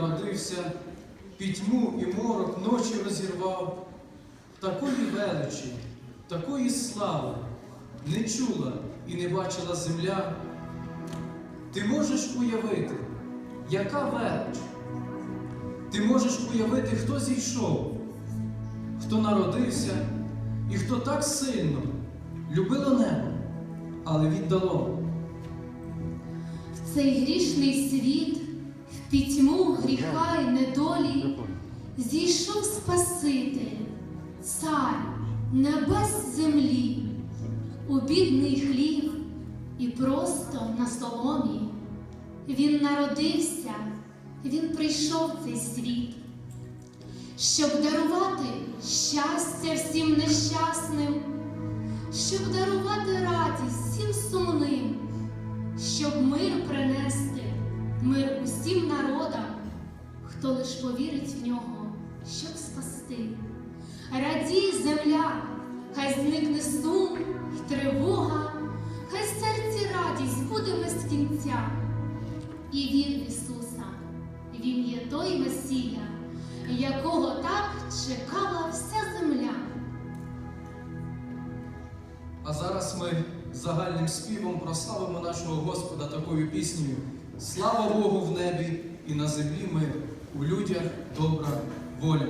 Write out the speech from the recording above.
народився, пітьму і морок ночі розірвав, такої величі, такої слави не чула і не бачила земля. Ти можеш уявити, яка велич? Ти можеш уявити, хто зійшов, хто народився і хто так сильно любило небо, але віддало. В цей грішний світ, недолі, зійшов Спаситель, цар небес землі, у бідний хліб і просто на соломі. Він народився, він прийшов в цей світ, щоб дарувати щастя всім нещасним, щоб дарувати радість всім сумним щоб мир принести, мир усім народам, хто лиш повірить в нього, щоб спасти. Радій земля, хай зникне сум й тривога, хай серці радість буде без кінця. І вір в Ісуса, Він є той Месія, якого так чекала вся земля. А зараз ми загальним співом прославимо нашого Господа такою піснею. Слава Богу в небі і на землі мир, у людях добра воля.